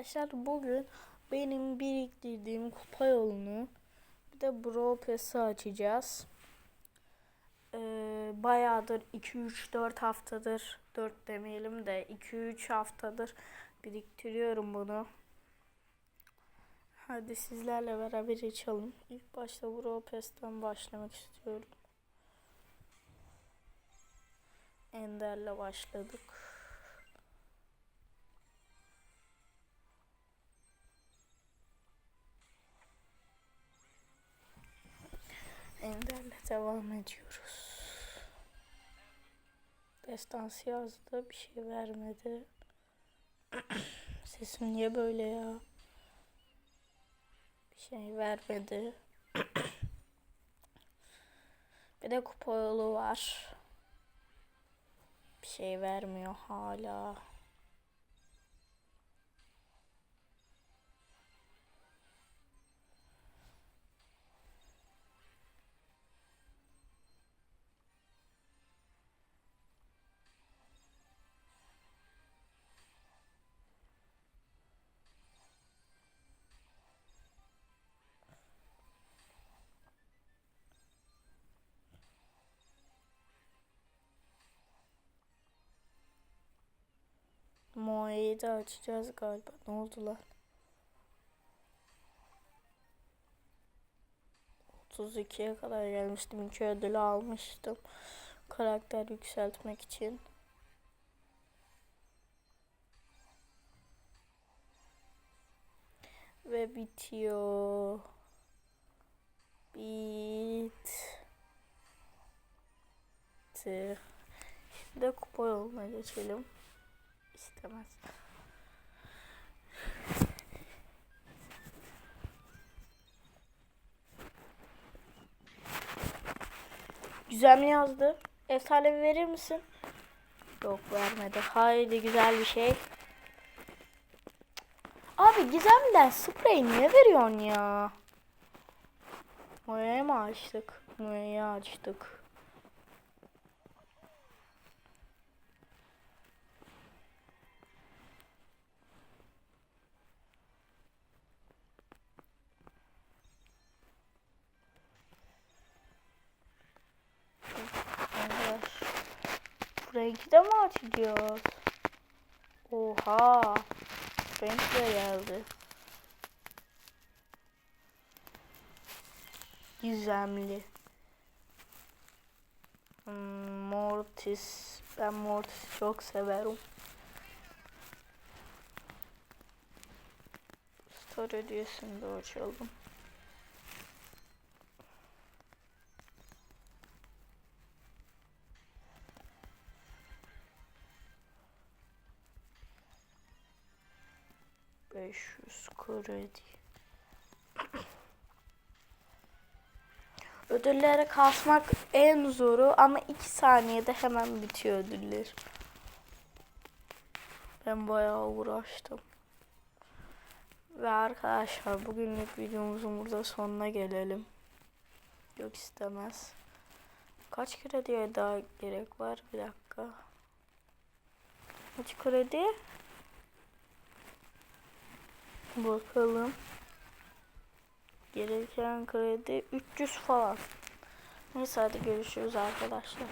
Arkadaşlar bugün benim biriktirdiğim kupa yolunu bir de Brawl Pass'i açacağız. Ee, bayağıdır 2-3-4 haftadır 4 demeyelim de 2-3 haftadır biriktiriyorum bunu. Hadi sizlerle beraber açalım. İlk başta Brawl Pass'ten başlamak istiyorum. Ender'le başladık. Devam ediyoruz. Destansı yazdı. Bir şey vermedi. Sesim niye böyle ya? Bir şey vermedi. bir de kupa yolu var. Bir şey vermiyor hala. Moe'yi de açacağız galiba. Ne oldu lan? 32'ye kadar gelmiştim. İki ödülü almıştım. Karakter yükseltmek için. Ve bitiyor. Bitti. Şimdi kupa yoluna geçelim istemez. Güzel mi yazdı? Efsane verir misin? Yok vermedi. Haydi güzel bir şey. Abi gizemden sprey niye veriyorsun ya? Moya'yı mı açtık? Moya'yı açtık. Renkli de mi açacağız? Oha. Renk de geldi. Gizemli. Hmm, Mortis. Ben Mortis'i çok severim. Star hediyesini de açalım. Beş yüz kredi. Ödülleri kasmak en zoru ama iki saniyede hemen bitiyor ödüller. Ben bayağı uğraştım. Ve arkadaşlar bugünlük videomuzun burada sonuna gelelim. Yok istemez. Kaç krediye daha gerek var? Bir dakika. Kaç kredi? Bakalım. Gereken kredi 300 falan. Neyse hadi görüşürüz arkadaşlar.